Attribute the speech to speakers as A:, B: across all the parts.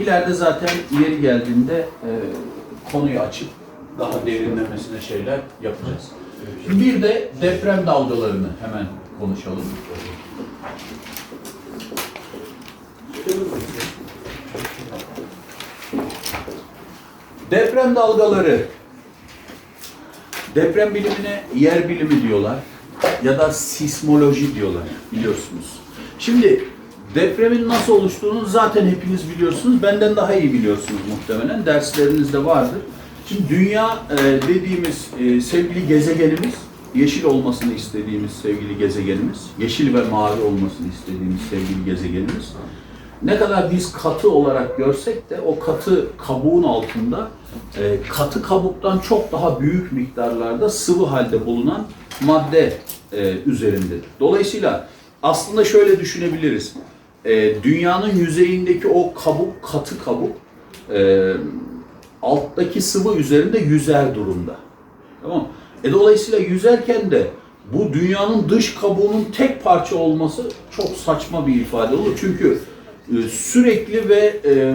A: İleride zaten yeri geldiğinde e, konuyu açıp daha derinlemesine şeyler yapacağız. Bir de deprem dalgalarını hemen konuşalım. Deprem dalgaları. Deprem bilimine yer bilimi diyorlar ya da sismoloji diyorlar biliyorsunuz. Şimdi depremin nasıl oluştuğunu zaten hepiniz biliyorsunuz. Benden daha iyi biliyorsunuz muhtemelen. Derslerinizde vardır. Şimdi dünya e, dediğimiz e, sevgili gezegenimiz, yeşil olmasını istediğimiz sevgili gezegenimiz, yeşil ve mavi olmasını istediğimiz sevgili gezegenimiz, ne kadar biz katı olarak görsek de o katı kabuğun altında e, katı kabuktan çok daha büyük miktarlarda sıvı halde bulunan madde e, üzerindedir. Dolayısıyla aslında şöyle düşünebiliriz. E, dünyanın yüzeyindeki o kabuk, katı kabuk e, alttaki sıvı üzerinde yüzer durumda. Tamam? E, dolayısıyla yüzerken de bu dünyanın dış kabuğunun tek parça olması çok saçma bir ifade olur. Çünkü e, sürekli ve e,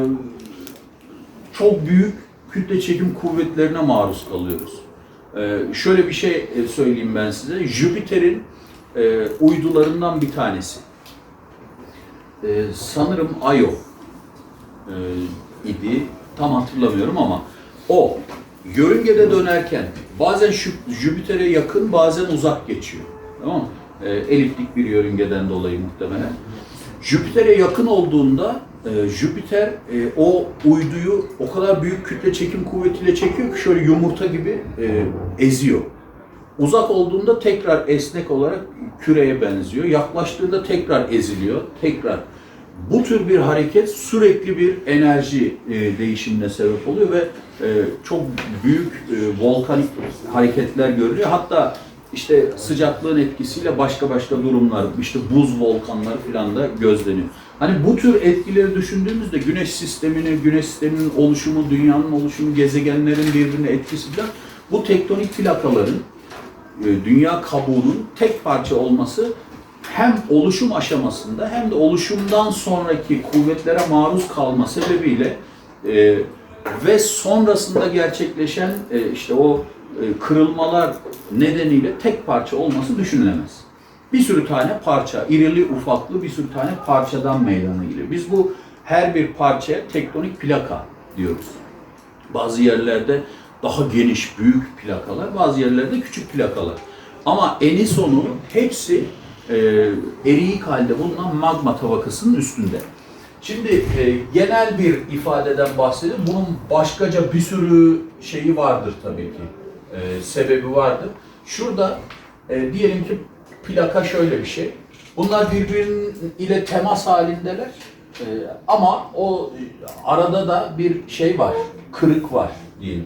A: çok büyük kütle çekim kuvvetlerine maruz kalıyoruz. E, şöyle bir şey e, söyleyeyim ben size. Jüpiter'in e, uydularından bir tanesi. E, sanırım Io e, idi. Tam hatırlamıyorum ama o yörüngede dönerken bazen Jü- Jüpiter'e yakın bazen uzak geçiyor. Tamam mı? E, eliptik bir yörüngeden dolayı muhtemelen. Jüpiter'e yakın olduğunda e, Jüpiter e, o uyduyu o kadar büyük kütle çekim kuvvetiyle çekiyor ki şöyle yumurta gibi e, eziyor. Uzak olduğunda tekrar esnek olarak küreye benziyor. Yaklaştığında tekrar eziliyor, tekrar. Bu tür bir hareket sürekli bir enerji e, değişimine sebep oluyor ve e, çok büyük e, volkanik hareketler görülüyor. Hatta işte sıcaklığın etkisiyle başka başka durumlar, işte buz volkanları falan da gözleniyor. Hani bu tür etkileri düşündüğümüzde güneş sistemini, güneş sisteminin oluşumu, dünyanın oluşumu, gezegenlerin birbirine etkisi falan bu tektonik plakaların e, dünya kabuğunun tek parça olması hem oluşum aşamasında hem de oluşumdan sonraki kuvvetlere maruz kalma sebebiyle e, ve sonrasında gerçekleşen e, işte o e, kırılmalar nedeniyle tek parça olması düşünülemez. Bir sürü tane parça, irili ufaklı bir sürü tane parçadan meydana geliyor. Biz bu her bir parçaya tektonik plaka diyoruz. Bazı yerlerde daha geniş, büyük plakalar, bazı yerlerde küçük plakalar. Ama eni sonu hepsi e, eriyik halde bulunan magma tabakasının üstünde. Şimdi e, genel bir ifadeden bahsedelim. Bunun başkaca bir sürü şeyi vardır tabii ki. E, sebebi vardır. Şurada e, diyelim ki plaka şöyle bir şey. Bunlar birbirinin ile temas halindeler. E, ama o arada da bir şey var, kırık var diyelim.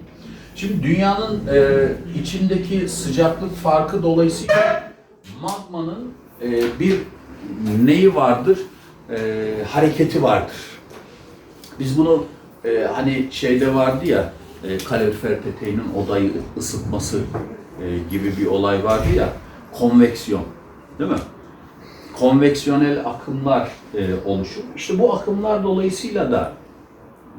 A: Şimdi dünyanın e, içindeki sıcaklık farkı dolayısıyla magmanın e, bir neyi vardır? E, hareketi vardır. Biz bunu e, hani şeyde vardı ya e, kalorifer peteğinin odayı ısıtması e, gibi bir olay vardı ya konveksiyon değil mi? Konveksiyonel akımlar e, oluşur. İşte bu akımlar dolayısıyla da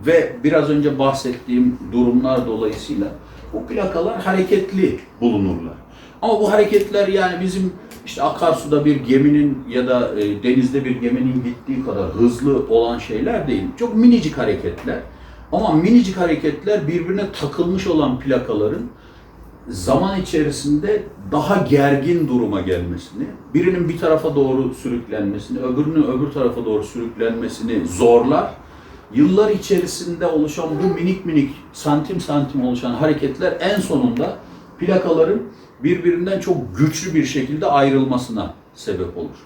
A: ve biraz önce bahsettiğim durumlar dolayısıyla bu plakalar hareketli bulunurlar. Ama bu hareketler yani bizim işte akarsuda bir geminin ya da e, denizde bir geminin gittiği kadar hızlı olan şeyler değil. Çok minicik hareketler. Ama minicik hareketler birbirine takılmış olan plakaların zaman içerisinde daha gergin duruma gelmesini, birinin bir tarafa doğru sürüklenmesini, öbürünün öbür tarafa doğru sürüklenmesini zorlar. Yıllar içerisinde oluşan bu minik minik santim santim oluşan hareketler en sonunda plakaların birbirinden çok güçlü bir şekilde ayrılmasına sebep olur.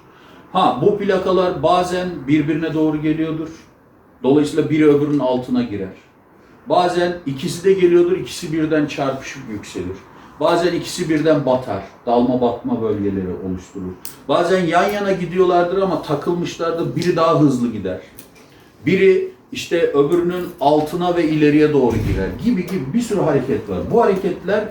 A: Ha bu plakalar bazen birbirine doğru geliyordur. Dolayısıyla biri öbürünün altına girer. Bazen ikisi de geliyordur, ikisi birden çarpışıp yükselir. Bazen ikisi birden batar, dalma batma bölgeleri oluşturur. Bazen yan yana gidiyorlardır ama takılmışlardır, biri daha hızlı gider. Biri işte öbürünün altına ve ileriye doğru girer gibi gibi bir sürü hareket var. Bu hareketler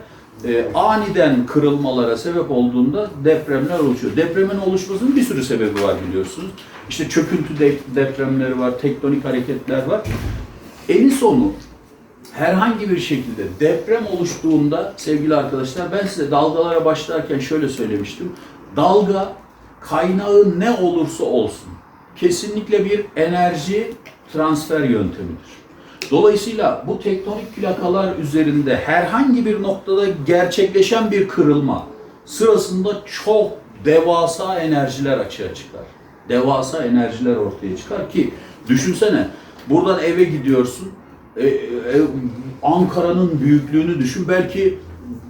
A: e, aniden kırılmalara sebep olduğunda depremler oluşuyor. Depremin oluşmasının bir sürü sebebi var biliyorsunuz. İşte çöküntü de- depremleri var, tektonik hareketler var. En sonu herhangi bir şekilde deprem oluştuğunda sevgili arkadaşlar ben size dalgalara başlarken şöyle söylemiştim. Dalga kaynağı ne olursa olsun kesinlikle bir enerji transfer yöntemidir. Dolayısıyla bu tektonik plakalar üzerinde herhangi bir noktada gerçekleşen bir kırılma sırasında çok devasa enerjiler açığa çıkar. Devasa enerjiler ortaya çıkar ki düşünsene buradan eve gidiyorsun e, e, Ankara'nın büyüklüğünü düşün. Belki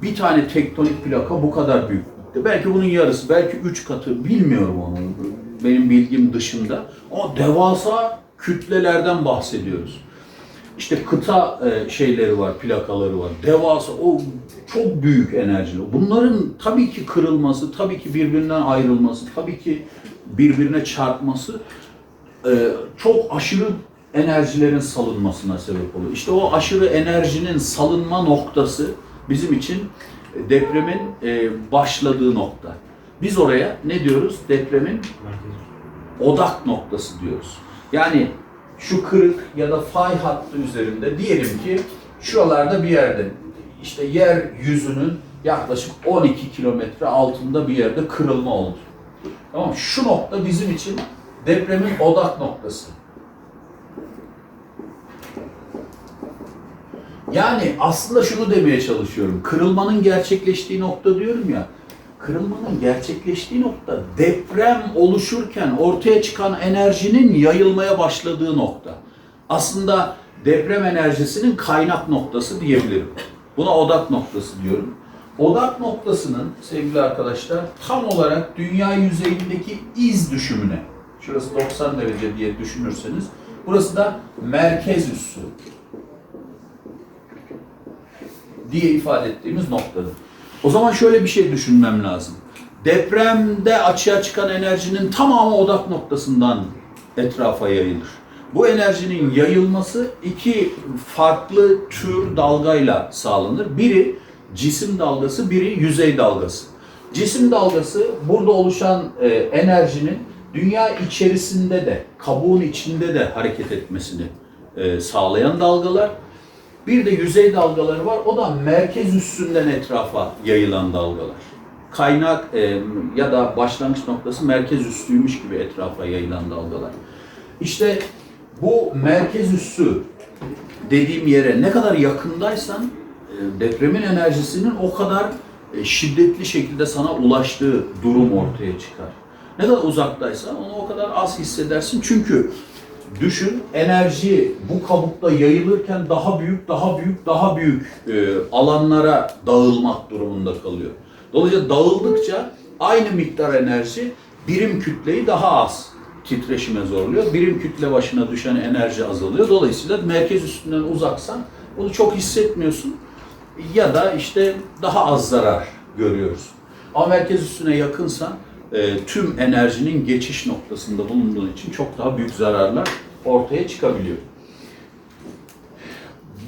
A: bir tane tektonik plaka bu kadar büyüklükte. Belki bunun yarısı, belki üç katı bilmiyorum onu. Benim bilgim dışında. Ama devasa kütlelerden bahsediyoruz. İşte kıta e, şeyleri var, plakaları var. Devasa, o çok büyük enerjili. Bunların tabii ki kırılması, tabii ki birbirinden ayrılması, tabii ki birbirine çarpması e, çok aşırı enerjilerin salınmasına sebep oluyor. İşte o aşırı enerjinin salınma noktası bizim için depremin e, başladığı nokta. Biz oraya ne diyoruz? Depremin odak noktası diyoruz. Yani şu kırık ya da fay hattı üzerinde diyelim ki şuralarda bir yerde işte yer yüzünün yaklaşık 12 kilometre altında bir yerde kırılma oldu. Tamam? Şu nokta bizim için depremin odak noktası. Yani aslında şunu demeye çalışıyorum. Kırılmanın gerçekleştiği nokta diyorum ya. Kırılmanın gerçekleştiği nokta deprem oluşurken ortaya çıkan enerjinin yayılmaya başladığı nokta. Aslında deprem enerjisinin kaynak noktası diyebilirim. Buna odak noktası diyorum. Odak noktasının sevgili arkadaşlar tam olarak dünya yüzeyindeki iz düşümüne, şurası 90 derece diye düşünürseniz, burası da merkez üssü diye ifade ettiğimiz noktadır. O zaman şöyle bir şey düşünmem lazım. Depremde açığa çıkan enerjinin tamamı odak noktasından etrafa yayılır. Bu enerjinin yayılması iki farklı tür dalgayla sağlanır. Biri cisim dalgası, biri yüzey dalgası. Cisim dalgası burada oluşan e, enerjinin dünya içerisinde de, kabuğun içinde de hareket etmesini e, sağlayan dalgalar. Bir de yüzey dalgaları var. O da merkez üstünden etrafa yayılan dalgalar. Kaynak e, ya da başlangıç noktası merkez üstüymüş gibi etrafa yayılan dalgalar. İşte bu merkez üssü dediğim yere ne kadar yakındaysan e, depremin enerjisinin o kadar e, şiddetli şekilde sana ulaştığı durum ortaya çıkar. Ne kadar uzaktaysan onu o kadar az hissedersin. Çünkü düşün enerji bu kabukta yayılırken daha büyük, daha büyük, daha büyük e, alanlara dağılmak durumunda kalıyor. Dolayısıyla dağıldıkça aynı miktar enerji birim kütleyi daha az titreşime zorluyor. Birim kütle başına düşen enerji azalıyor. Dolayısıyla merkez üstünden uzaksan bunu çok hissetmiyorsun ya da işte daha az zarar görüyoruz. Ama merkez üstüne yakınsan tüm enerjinin geçiş noktasında bulunduğu için çok daha büyük zararlar ortaya çıkabiliyor.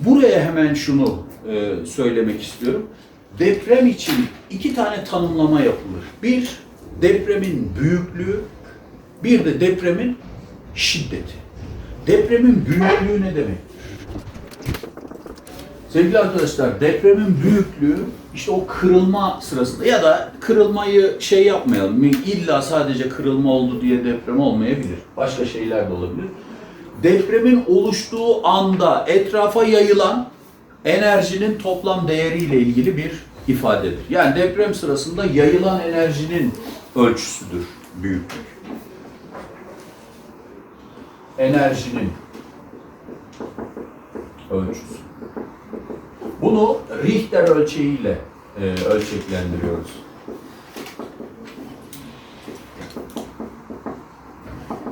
A: Buraya hemen şunu e, söylemek istiyorum. Deprem için iki tane tanımlama yapılır. Bir, depremin büyüklüğü, bir de depremin şiddeti. Depremin büyüklüğü ne demek? Sevgili arkadaşlar depremin büyüklüğü işte o kırılma sırasında ya da kırılmayı şey yapmayalım. İlla sadece kırılma oldu diye deprem olmayabilir. Başka şeyler de olabilir. Depremin oluştuğu anda etrafa yayılan enerjinin toplam değeriyle ilgili bir ifadedir. Yani deprem sırasında yayılan enerjinin ölçüsüdür büyüklük. Enerjinin ölçüsü. Bunu Richter ölçeğiyle e, ölçeklendiriyoruz.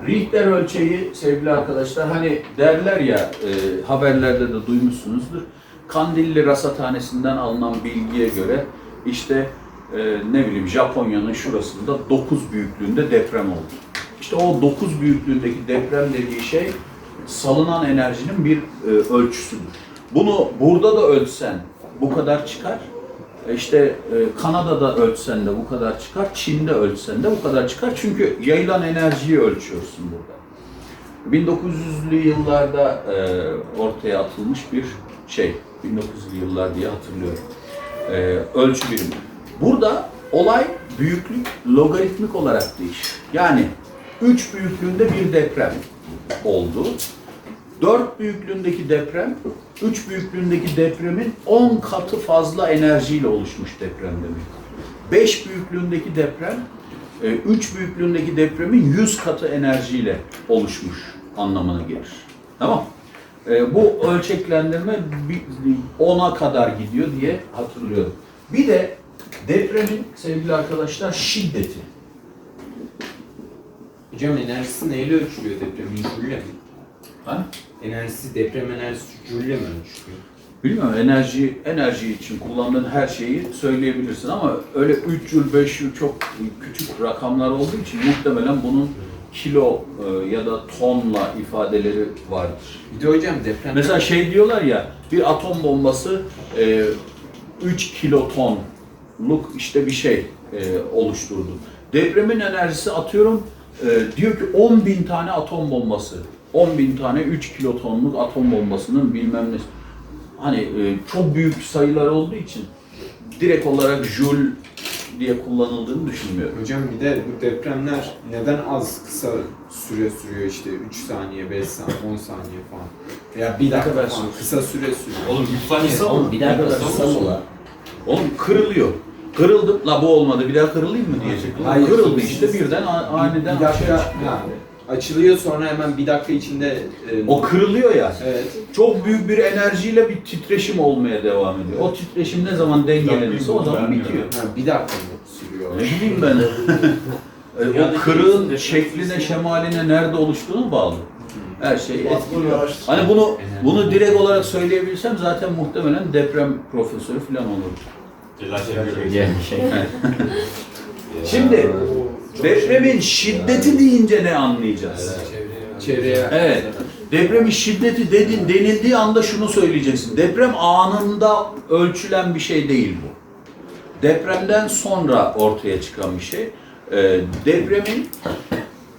A: Richter ölçeği sevgili arkadaşlar hani derler ya e, haberlerde de duymuşsunuzdur. Kandilli rasathanesinden alınan bilgiye göre işte e, ne bileyim Japonya'nın şurasında 9 büyüklüğünde deprem oldu. İşte o 9 büyüklüğündeki deprem dediği şey salınan enerjinin bir e, ölçüsüdür. Bunu burada da ölçsen bu kadar çıkar. E İşte e, Kanada'da ölçsen de bu kadar çıkar. Çin'de ölçsen de bu kadar çıkar. Çünkü yayılan enerjiyi ölçüyorsun burada. 1900'lü yıllarda e, ortaya atılmış bir şey. 1900'lü yıllar diye hatırlıyorum. Ölçü birimi. Burada olay büyüklük logaritmik olarak değişir. Yani 3 büyüklüğünde bir deprem oldu. 4 büyüklüğündeki deprem, 3 büyüklüğündeki depremin 10 katı fazla enerjiyle oluşmuş deprem demek. 5 büyüklüğündeki deprem, 3 büyüklüğündeki depremin 100 katı enerjiyle oluşmuş anlamına gelir. Tamam. E, Bu ölçeklendirme 10'a kadar gidiyor diye hatırlıyorum. Bir de depremin sevgili arkadaşlar şiddeti.
B: Hocam enerjisi neyle ölçülüyor depremin? Jülle mi?
A: Ha?
B: Enerjisi, deprem enerjisi jülle mi ölçülüyor?
A: Bilmiyorum enerji enerji için kullandığın her şeyi söyleyebilirsin ama öyle 3 yıl 5 yıl çok küçük rakamlar olduğu için muhtemelen bunun kilo e, ya da tonla ifadeleri vardır.
B: Bir de hocam deprem...
A: Mesela şey diyorlar ya bir atom bombası e, 3 kilotonluk işte bir şey e, oluşturdu. Depremin enerjisi atıyorum e, diyor ki 10 bin tane atom bombası. 10 bin tane 3 kilotonluk atom bombasının bilmem ne. Hani e, çok büyük sayılar olduğu için direkt olarak joule diye kullanıldığını düşünmüyorum.
B: Hocam bir de bu depremler neden az kısa süre sürüyor işte 3 saniye, 5 saniye, 10 saniye falan. Veya bir dakika
A: kadar
B: falan
A: sürüyor?
B: kısa süre sürüyor.
C: Oğlum 3 saniye.
A: Kısa mı?
D: Oğlum bir dakika kısa mı la?
A: Oğlum kırılıyor. Kırıldı. La bu olmadı. Bir daha kırılayım mı diyecek.
B: Hayır.
A: Kırıldı işte birden aniden
B: bir
A: aşağı
B: dakika
A: çıkıyor.
B: Açılıyor sonra hemen bir dakika içinde e,
A: O kırılıyor ya.
B: Evet.
A: Çok büyük bir enerjiyle bir titreşim olmaya devam ediyor. O titreşim ne zaman dengelenirse o zaman bitiyor.
B: Ha, bir dakika sürüyor?
A: Ne bileyim ben. E, o kırığın şekline, şemaline nerede oluştuğunu bağlı. Her şey etkiliyor. Hani bunu bunu direkt olarak söyleyebilsem zaten muhtemelen deprem profesörü falan
D: şey.
A: Şimdi depremin şiddeti deyince ne anlayacağız?
B: Çevreye.
A: Evet. Depremin şiddeti dedin, denildiği anda şunu söyleyeceksin. Deprem anında ölçülen bir şey değil bu. Depremden sonra ortaya çıkan bir şey. Ee, depremin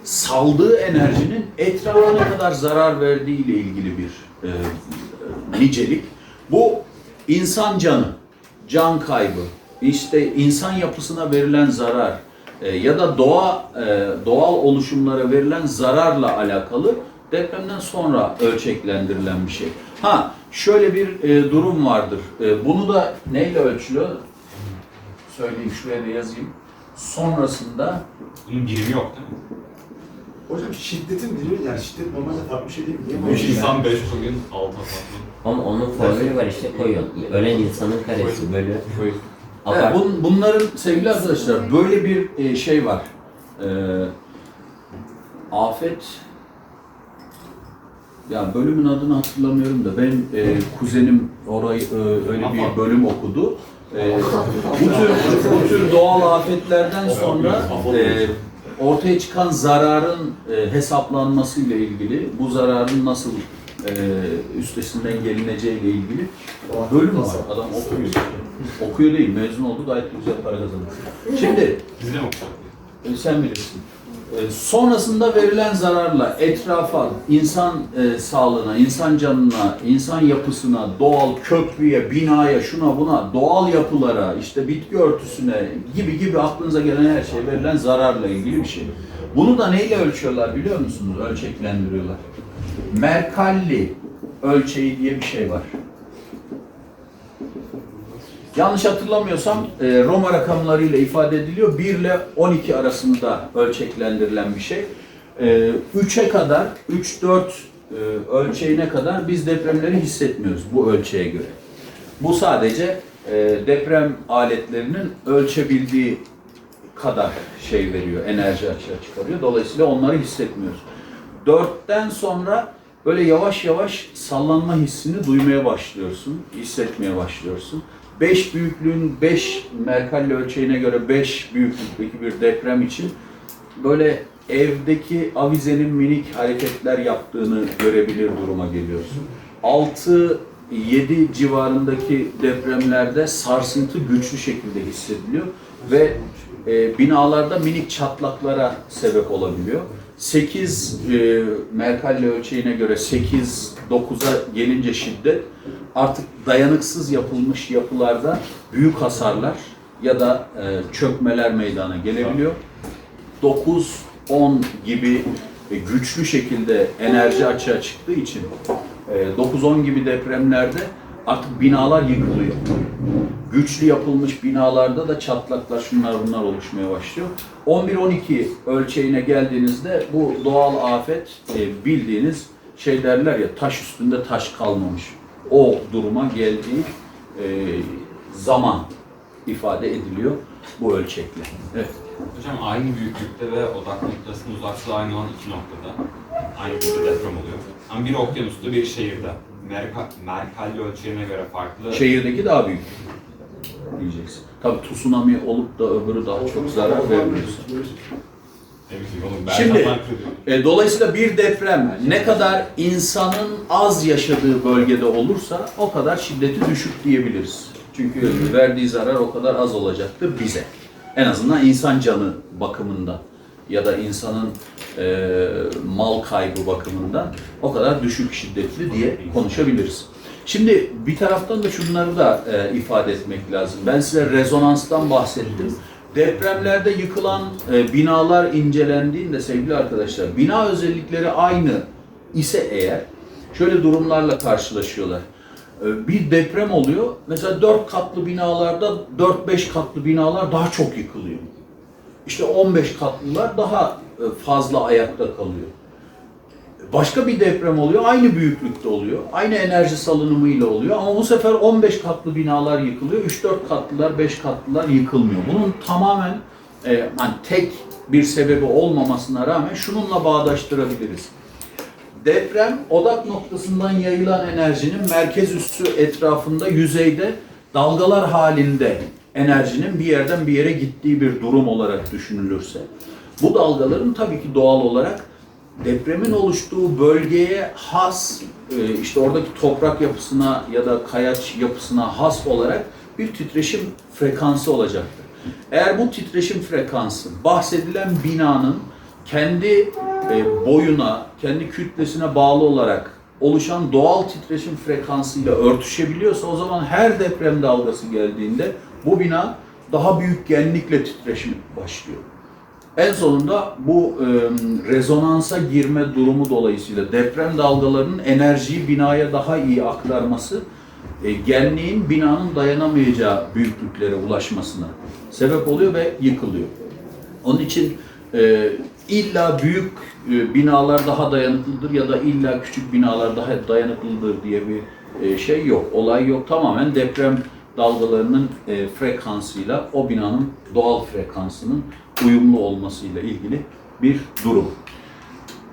A: saldığı enerjinin etrafa ne kadar zarar verdiği ile ilgili bir e, nicelik. Bu insan canı, can kaybı, işte insan yapısına verilen zarar e, ya da doğa e, doğal oluşumlara verilen zararla alakalı depremden sonra ölçeklendirilen bir şey. Ha şöyle bir e, durum vardır. E, bunu da neyle ölçülüyor? Söyleyeyim şuraya da yazayım. Sonrasında
C: Bunun birimi yok değil mi?
E: Hocam şiddetin biri yani şiddet normalde farklı bir şey değil mi? Niye
C: 3
E: böyle?
C: insan 5 bugün 6 farklı.
D: Ama onun formülü var işte koyuyorsun. Ölen insanın karesi bölü
A: Evet, bun- bunların sevgili arkadaşlar böyle bir e, şey var. E, afet ya bölümün adını hatırlamıyorum da benim e, kuzenim orayı e, öyle bir bölüm okudu. E, bu tür bu tür doğal afetlerden sonra e, ortaya çıkan zararın e, hesaplanması ile ilgili, bu zararın nasıl e, üstesinden gelineceği ile ilgili bölüm var. Adam okuyor. Okuyor değil, mezun oldu gayet güzel para kazanıyor. Şimdi e, sen bilirsin. E, sonrasında verilen zararla etrafa, insan e, sağlığına, insan canına, insan yapısına, doğal köprüye, binaya, şuna buna, doğal yapılara, işte bitki örtüsüne gibi gibi aklınıza gelen her şey verilen zararla ilgili bir şey. Bunu da neyle ölçüyorlar biliyor musunuz? Ölçeklendiriyorlar. Merkalli ölçeği diye bir şey var. Yanlış hatırlamıyorsam e, Roma rakamlarıyla ifade ediliyor. 1 ile 12 arasında ölçeklendirilen bir şey. E, 3'e kadar, 3-4 e, ölçeğine kadar biz depremleri hissetmiyoruz bu ölçeğe göre. Bu sadece e, deprem aletlerinin ölçebildiği kadar şey veriyor, enerji açığa çıkarıyor. Dolayısıyla onları hissetmiyoruz. Dörtten sonra böyle yavaş yavaş sallanma hissini duymaya başlıyorsun, hissetmeye başlıyorsun. 5 büyüklüğün 5 Mercalli ölçeğine göre 5 büyüklükteki bir deprem için böyle evdeki avizenin minik hareketler yaptığını görebilir duruma geliyorsun. 6 7 civarındaki depremlerde sarsıntı güçlü şekilde hissediliyor ve e, binalarda minik çatlaklara sebep olabiliyor. 8 e, Mercalli ölçeğine göre 8 9'a gelince şiddet artık dayanıksız yapılmış yapılarda büyük hasarlar ya da e, çökmeler meydana gelebiliyor. 9 10 gibi e, güçlü şekilde enerji açığa çıktığı için e, 9-10 gibi depremlerde artık binalar yıkılıyor. Güçlü yapılmış binalarda da çatlaklar şunlar bunlar oluşmaya başlıyor. 11-12 ölçeğine geldiğinizde bu doğal afet e, bildiğiniz şey derler ya taş üstünde taş kalmamış. O duruma geldiği e, zaman ifade ediliyor bu ölçekle. Evet.
C: Hocam aynı büyüklükte ve odak noktasının uzaklığı aynı olan iki noktada aynı büyüklükte deprem oluyor. Ama biri okyanusta, biri şehirde. Merka, Mercalli ölçeğine göre farklı.
A: Şehirdeki daha büyük diyeceksin. Tabii tsunami olup da öbürü daha çok zarar
C: oğlum, ben
A: Şimdi-. E, dolayısıyla bir deprem ne kadar insanın az yaşadığı bölgede olursa o kadar şiddeti düşük diyebiliriz. Çünkü verdiği zarar o kadar az olacaktır bize. En azından insan canı bakımından ya da insanın e, mal kaybı bakımından o kadar düşük şiddetli diye konuşabiliriz. Şimdi bir taraftan da şunları da e, ifade etmek lazım. Ben size rezonanstan bahsettim. Depremlerde yıkılan e, binalar incelendiğinde sevgili arkadaşlar, bina özellikleri aynı ise eğer şöyle durumlarla karşılaşıyorlar. E, bir deprem oluyor. Mesela 4 katlı binalarda 4-5 katlı binalar daha çok yıkılıyor. İşte 15 katlılar daha e, fazla ayakta kalıyor. Başka bir deprem oluyor, aynı büyüklükte oluyor, aynı enerji salınımıyla oluyor ama bu sefer 15 katlı binalar yıkılıyor, 3-4 katlılar, 5 katlılar yıkılmıyor. Bunun tamamen e, hani tek bir sebebi olmamasına rağmen şununla bağdaştırabiliriz. Deprem odak noktasından yayılan enerjinin merkez üssü etrafında yüzeyde dalgalar halinde enerjinin bir yerden bir yere gittiği bir durum olarak düşünülürse bu dalgaların tabii ki doğal olarak depremin oluştuğu bölgeye has e, işte oradaki toprak yapısına ya da kayaç yapısına has olarak bir titreşim frekansı olacaktır. Eğer bu titreşim frekansı bahsedilen binanın kendi e, boyuna, kendi kütlesine bağlı olarak oluşan doğal titreşim frekansıyla örtüşebiliyorsa o zaman her deprem dalgası geldiğinde bu bina daha büyük genlikle titreşim başlıyor. En sonunda bu e, rezonansa girme durumu dolayısıyla deprem dalgalarının enerjiyi binaya daha iyi aktarması e, genliğin binanın dayanamayacağı büyüklüklere ulaşmasına sebep oluyor ve yıkılıyor. Onun için e, illa büyük e, binalar daha dayanıklıdır ya da illa küçük binalar daha dayanıklıdır diye bir e, şey yok. Olay yok. Tamamen deprem dalgalarının e, frekansıyla o binanın doğal frekansının uyumlu olmasıyla ilgili bir durum.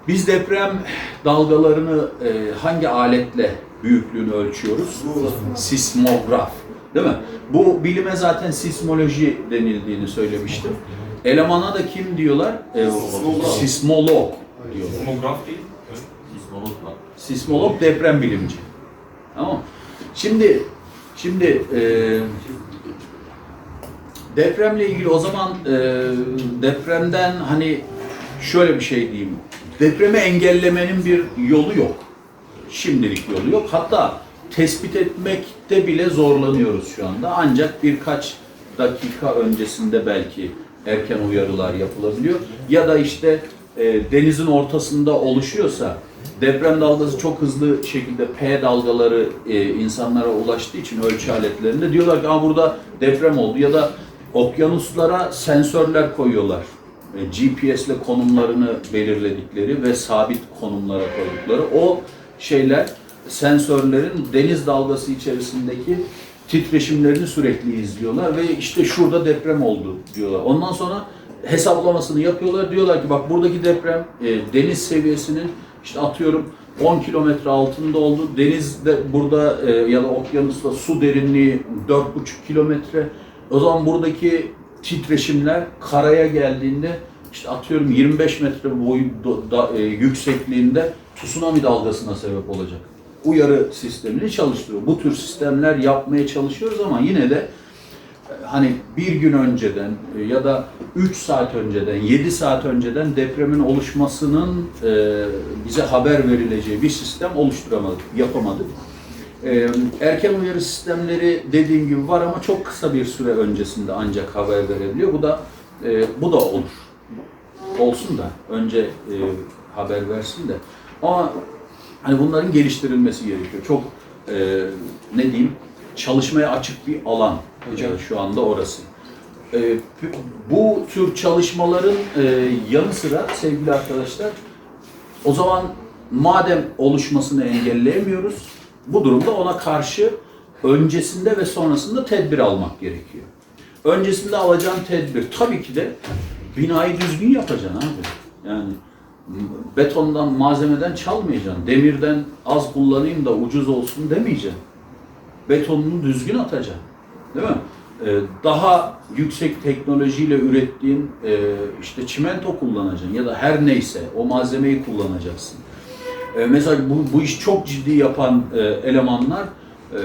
A: Biz deprem dalgalarını e, hangi aletle büyüklüğünü ölçüyoruz? Sismograf. Değil mi? Bu bilime zaten sismoloji denildiğini söylemiştim. Elemana da kim diyorlar? E, sismolog diyorlar.
C: Tomograf değil.
A: Sismolog deprem bilimci. Tamam? Şimdi şimdi e, depremle ilgili o zaman e, depremden hani şöyle bir şey diyeyim. Depremi engellemenin bir yolu yok. Şimdilik yolu yok. Hatta tespit etmekte bile zorlanıyoruz şu anda. Ancak birkaç dakika öncesinde belki erken uyarılar yapılabiliyor. Ya da işte e, denizin ortasında oluşuyorsa deprem dalgası çok hızlı şekilde P dalgaları e, insanlara ulaştığı için ölçü aletlerinde diyorlar ki Aa, burada deprem oldu ya da okyanuslara sensörler koyuyorlar. E, GPS ile konumlarını belirledikleri ve sabit konumlara koydukları o şeyler sensörlerin deniz dalgası içerisindeki titreşimlerini sürekli izliyorlar ve işte şurada deprem oldu diyorlar. Ondan sonra hesaplamasını yapıyorlar. Diyorlar ki bak buradaki deprem e, deniz seviyesinin işte atıyorum 10 kilometre altında oldu. Denizde burada e, ya da okyanusta su derinliği 4,5 kilometre. O zaman buradaki titreşimler karaya geldiğinde işte atıyorum 25 metre boyu do- da- e, yüksekliğinde tsunami dalgasına sebep olacak. Uyarı sistemini çalıştırıyor. Bu tür sistemler yapmaya çalışıyoruz ama yine de hani bir gün önceden e, ya da 3 saat önceden, 7 saat önceden depremin oluşmasının e, bize haber verileceği bir sistem oluşturamadık, yapamadık. E, erken uyarı sistemleri dediğim gibi var ama çok kısa bir süre öncesinde ancak haber verebiliyor. Bu da bu da olur. Olsun da önce haber versin de. Ama hani bunların geliştirilmesi gerekiyor. Çok ne diyeyim çalışmaya açık bir alan
B: Hocam.
A: şu anda orası. E, bu tür çalışmaların e, yanı sıra sevgili arkadaşlar o zaman madem oluşmasını engelleyemiyoruz, bu durumda ona karşı öncesinde ve sonrasında tedbir almak gerekiyor. Öncesinde alacağın tedbir tabii ki de binayı düzgün yapacaksın abi. Yani betondan, malzemeden çalmayacaksın. Demirden az kullanayım da ucuz olsun demeyeceksin. Betonunu düzgün atacaksın. Değil mi? Ee, daha yüksek teknolojiyle ürettiğin e, işte çimento kullanacaksın ya da her neyse o malzemeyi kullanacaksın. Ee, mesela bu, bu iş çok ciddi yapan e, elemanlar e,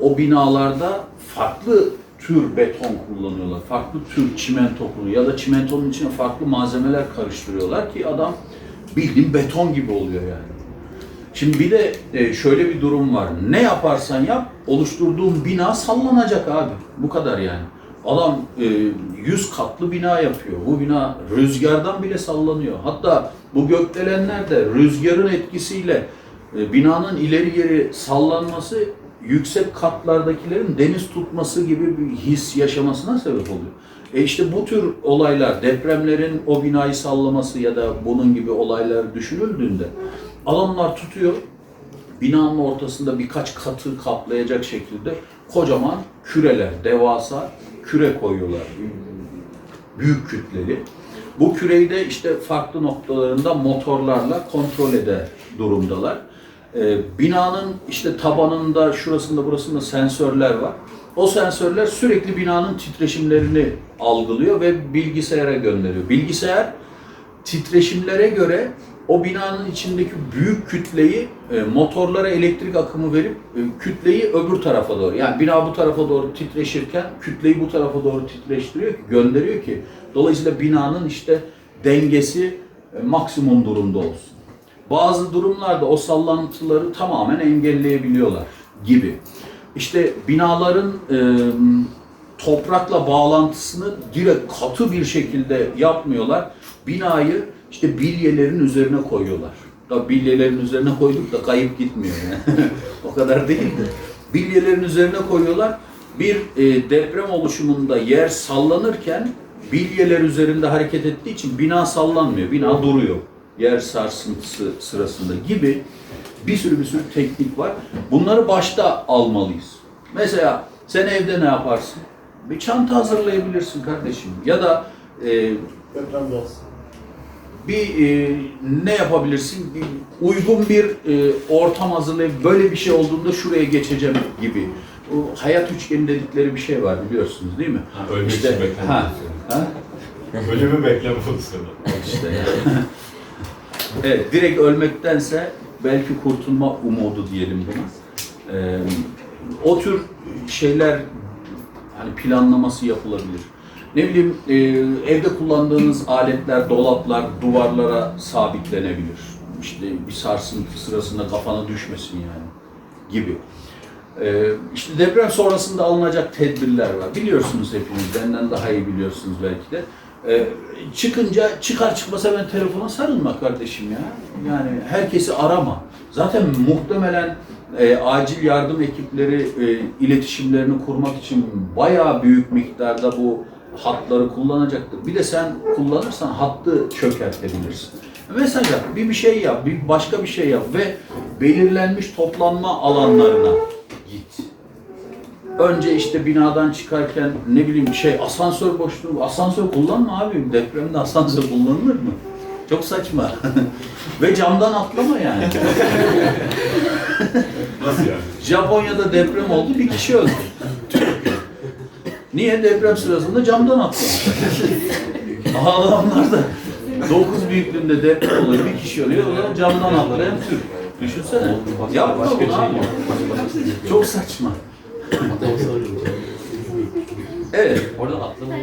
A: o binalarda farklı tür beton kullanıyorlar, farklı tür çimento kullanıyor ya da çimentonun içine farklı malzemeler karıştırıyorlar ki adam bildiğin beton gibi oluyor yani. Şimdi bir de e, şöyle bir durum var. Ne yaparsan yap, oluşturduğun bina sallanacak abi. Bu kadar yani. Adam e, 100 katlı bina yapıyor. Bu bina rüzgardan bile sallanıyor. Hatta bu gökdelenler de rüzgarın etkisiyle e, binanın ileri geri sallanması yüksek katlardakilerin deniz tutması gibi bir his yaşamasına sebep oluyor. E işte bu tür olaylar, depremlerin o binayı sallaması ya da bunun gibi olaylar düşünüldüğünde adamlar tutuyor, binanın ortasında birkaç katı kaplayacak şekilde kocaman küreler, devasa küre koyuyorlar. Büyük kütleli. Bu küreyi de işte farklı noktalarında motorlarla kontrol eder durumdalar. Ee, binanın işte tabanında, şurasında, burasında sensörler var. O sensörler sürekli binanın titreşimlerini algılıyor ve bilgisayara gönderiyor. Bilgisayar titreşimlere göre o binanın içindeki büyük kütleyi e, motorlara elektrik akımı verip e, kütleyi öbür tarafa doğru yani bina bu tarafa doğru titreşirken kütleyi bu tarafa doğru titreştiriyor ki gönderiyor ki dolayısıyla binanın işte dengesi e, maksimum durumda olsun. Bazı durumlarda o sallantıları tamamen engelleyebiliyorlar gibi. İşte binaların e, toprakla bağlantısını direkt katı bir şekilde yapmıyorlar. Binayı işte bilyelerin üzerine koyuyorlar. Da bilyelerin üzerine koyduk da kayıp gitmiyor yani. o kadar değil de. Bilyelerin üzerine koyuyorlar. Bir e, deprem oluşumunda yer sallanırken bilyeler üzerinde hareket ettiği için bina sallanmıyor. Bina duruyor. Yer sarsıntısı sırasında gibi bir sürü bir sürü teknik var. Bunları başta almalıyız. Mesela sen evde ne yaparsın? Bir çanta hazırlayabilirsin kardeşim. Ya da e,
E: Deprem biraz.
A: Bir e, ne yapabilirsin? Bir, uygun bir e, ortam hazırlayıp böyle bir şey olduğunda şuraya geçeceğim gibi. O hayat üçgeni dedikleri bir şey var biliyorsunuz değil mi?
C: Ha, ölmek
A: İşte,
C: için bekleme
A: ha,
C: pozisyonu.
A: ha?
C: Ölümü bekleme pozisyonu.
A: İşte yani. evet, direkt ölmektense belki kurtulma umudu diyelim buna. Ee, o tür şeyler hani planlaması yapılabilir. Ne bileyim e, evde kullandığınız aletler, dolaplar duvarlara sabitlenebilir. İşte bir sarsıntı sırasında kafana düşmesin yani gibi. Ee, işte deprem sonrasında alınacak tedbirler var. Biliyorsunuz hepiniz, benden daha iyi biliyorsunuz belki de. Ee, çıkınca çıkar çıkmaz hemen telefona sarılma kardeşim ya. Yani herkesi arama. Zaten muhtemelen e, acil yardım ekipleri e, iletişimlerini kurmak için bayağı büyük miktarda bu hatları kullanacaktır. Bir de sen kullanırsan hattı çökertebilirsin. Mesaj at, bir bir şey yap, bir başka bir şey yap ve belirlenmiş toplanma alanlarına git. Önce işte binadan çıkarken ne bileyim şey asansör boşluğu, asansör kullanma abi. Depremde asansör kullanılır mı? Çok saçma. Ve camdan atlama yani.
C: Nasıl yani?
A: Japonya'da deprem oldu, bir kişi öldü. Niye? Deprem sırasında camdan atlamış. Adamlar da 9 büyüklüğünde deprem oluyor, bir kişi ölüyor, o da camdan atlayan Türk. Düşünsene. Yapma bunu abi. Çok saçma. Evet.
F: Orada atlama.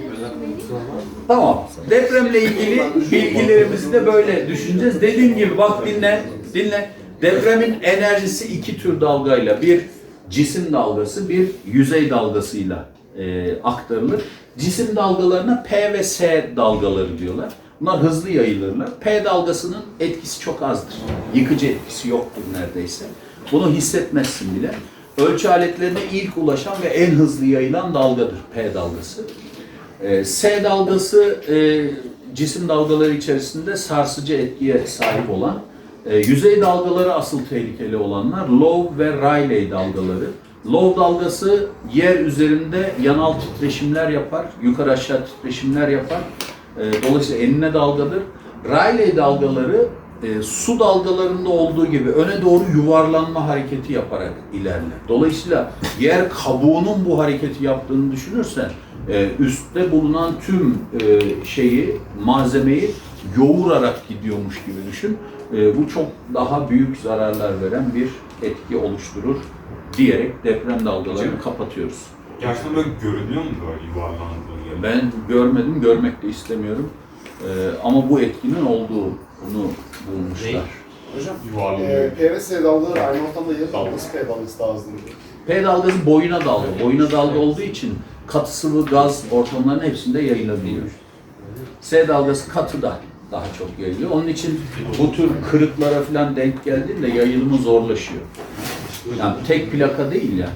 A: Tamam. Depremle ilgili bilgilerimizi de böyle düşüneceğiz. Dediğim gibi bak dinle, dinle. Depremin enerjisi iki tür dalgayla, bir cisim dalgası, bir yüzey dalgasıyla e, aktarılır. Cisim dalgalarına P ve S dalgaları diyorlar. Bunlar hızlı yayılırlar. P dalgasının etkisi çok azdır. Yıkıcı etkisi yoktur neredeyse. Bunu hissetmezsin bile. Ölçü aletlerine ilk ulaşan ve en hızlı yayılan dalgadır P dalgası. Ee, S dalgası e, cisim dalgaları içerisinde sarsıcı etkiye sahip olan, e, yüzey dalgaları asıl tehlikeli olanlar Low ve Rayleigh dalgaları. Low dalgası yer üzerinde yanal titreşimler yapar, yukarı aşağı titreşimler yapar. E, dolayısıyla enine dalgadır. Rayleigh dalgaları e, su dalgalarında olduğu gibi öne doğru yuvarlanma hareketi yaparak ilerler. Dolayısıyla yer kabuğunun bu hareketi yaptığını düşünürsen e, üstte bulunan tüm e, şeyi, malzemeyi yoğurarak gidiyormuş gibi düşün. Bu çok daha büyük zararlar veren bir etki oluşturur diyerek deprem dalgalarını kapatıyoruz.
C: Gerçekten böyle görünüyor mu böyle yuvarlandığını?
A: Ben görmedim, görmek de istemiyorum. E, ama bu etkinin olduğunu bulmuşlar.
E: Hocam
C: Yuvarlanıyor.
E: e, P ve S dalgaları aynı ortamda yer dalgası P dalgası daha hızlı gidiyor.
A: P dalgası boyuna dalga. Boyuna dalga olduğu için katı sıvı gaz ortamlarının hepsinde yayılabiliyor. S dalgası katı da daha çok yayılıyor. Onun için bu tür kırıklara falan denk geldiğinde yayılımı zorlaşıyor. Yani tek plaka değil ya.